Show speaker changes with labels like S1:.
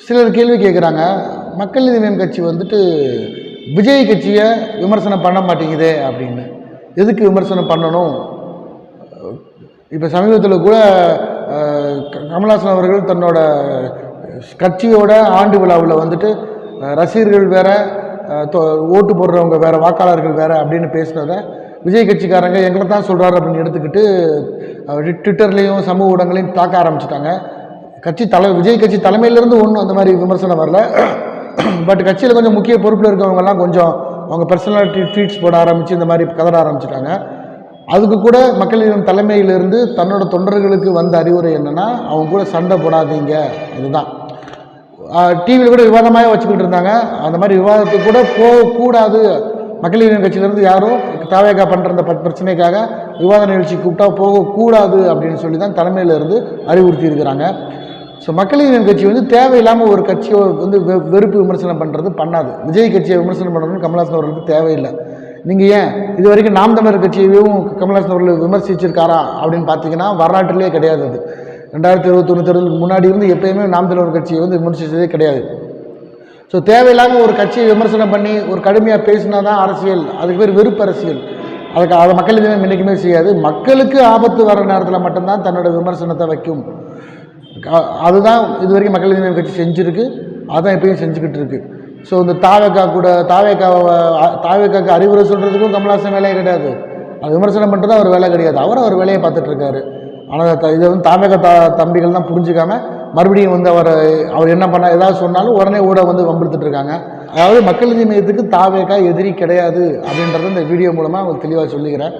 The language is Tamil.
S1: சிலர் கேள்வி கேட்குறாங்க மக்கள் நீதி கட்சி வந்துட்டு விஜய் கட்சியை விமர்சனம் பண்ண மாட்டேங்குதே அப்படின்னு. எதுக்கு விமர்சனம் பண்ணணும்? இப்போ சமீபத்தில் கூட க- கமல்ஹாசன் அவர்கள் தன்னோட கட்சியோட ஆண்டு விழாவில் வந்துட்டு ரசிகர்கள் வேற தொ- ஓட்டு போடுறவங்க வேறு வாக்காளர்கள் வேறு அப்படின்னு பேசினதை விஜய் கட்சிக்காரங்க எங்களை தான் சொல்கிறாரு அப்படின்னு எடுத்துக்கிட்டு ட்விட்டர்லேயும் சமூக ஊடகங்களையும் தாக்க ஆரம்பிச்சிட்டாங்க. கட்சி தலை விஜய் கட்சி தலைமையிலேருந்து ஒன்றும் அந்த மாதிரி விமர்சனம் வரல. பட் கட்சியில் கொஞ்சம் முக்கிய பொறுப்பில் இருக்கவங்கெல்லாம் கொஞ்சம் அவங்க பர்சனாலிட்டி ட்வீட்ஸ் போட ஆரம்பித்து இந்த மாதிரி கதற ஆரம்பிச்சிட்டாங்க. அதுக்கு கூட மக்களின் தலைமையிலிருந்து தன்னோட தொண்டர்களுக்கு வந்த அறிவுரை என்னென்னா அவங்க கூட சண்டை போடாதீங்க. இதுதான். டிவியில் கூட விவாதமாக வச்சுக்கிட்டு இருந்தாங்க. அந்த மாதிரி விவாதத்துக்கு கூட போகக்கூடாது மக்கள் கட்சியிலேருந்து யாரும் தாவேகா பண்ணுற அந்த பிரச்சனைக்காக விவாத நிகழ்ச்சி கூப்பிட்டா போகக்கூடாது அப்படின்னு சொல்லி தான் தலைமையிலிருந்து அறிவுறுத்தி இருக்கிறாங்க. ஸோ மக்கள் நீதி கட்சி வந்து தேவையில்லாமல் ஒரு கட்சியை வந்து வெ- வெறுப்பு விமர்சனம் பண்ணுறது பண்ணாது. விஜய் கட்சியை விமர்சனம் பண்ணணும்னு கமல்ஹாசன் அவர்களுக்கு தேவையில்லை. நீங்கள் ஏன் இது வரைக்கும் நாம் தமிழர் கட்சியையும் கமல்ஹாசன் அவர்கள் விமர்சிச்சிருக்காரா அப்படின்னு பார்த்தீங்கன்னா வரலாற்றிலே கிடையாது அது. ரெண்டாயிரத்தி இருபத்தொன்று தேர்தலுக்கு முன்னாடி இருந்து எப்பயுமே நாம் தமிழர் கட்சியை வந்து விமர்சித்ததே கிடையாது. ஸோ தேவையில்லாமல் ஒரு கட்சியை விமர்சனம் பண்ணி ஒரு கடுமையாக பேசினா தான் அரசியல் அதுக்கு பேர் வெறுப்பு அரசியல். அதுக்கு அதை மக்கள் இதுவே என்றைக்குமே செய்யாது. மக்களுக்கு ஆபத்து வர நேரத்தில் மட்டும்தான் தன்னோட விமர்சனத்தை வைக்கும். அதுதான் இது வரைக்கும் மக்கள் நீதி கட்சி செஞ்சுருக்கு. அதான் எப்பயும் செஞ்சுக்கிட்டு இருக்கு ஸோ இந்த தாவேக்கா கூட தாவேக்காவை தாவேக்காக்கு அறிவுரை சொல்கிறதுக்கும் கமல்ஹாசன் வேலையே கிடையாது. அது விமர்சனம் பண்ணுறது அவர் வேலை கிடையாது. அவர் அவர் வேலையை பார்த்துட்ருக்காரு. ஆனால் இதை வந்து தாவேக்கா த தம்பிகள் தான் புரிஞ்சுக்காம மறுபடியும் வந்து அவர் அவர் என்ன பண்ண ஏதாவது சொன்னாலும் உடனே ஊட வந்து வம்பிழுத்துட்டு இருக்காங்க அதாவது மக்கள் நீதி மையத்துக்கு தாவேக்கா எதிரி கிடையாது அப்படின்றத இந்த வீடியோ மூலமாக உங்களுக்கு தெளிவாக சொல்லிக்கிறேன்.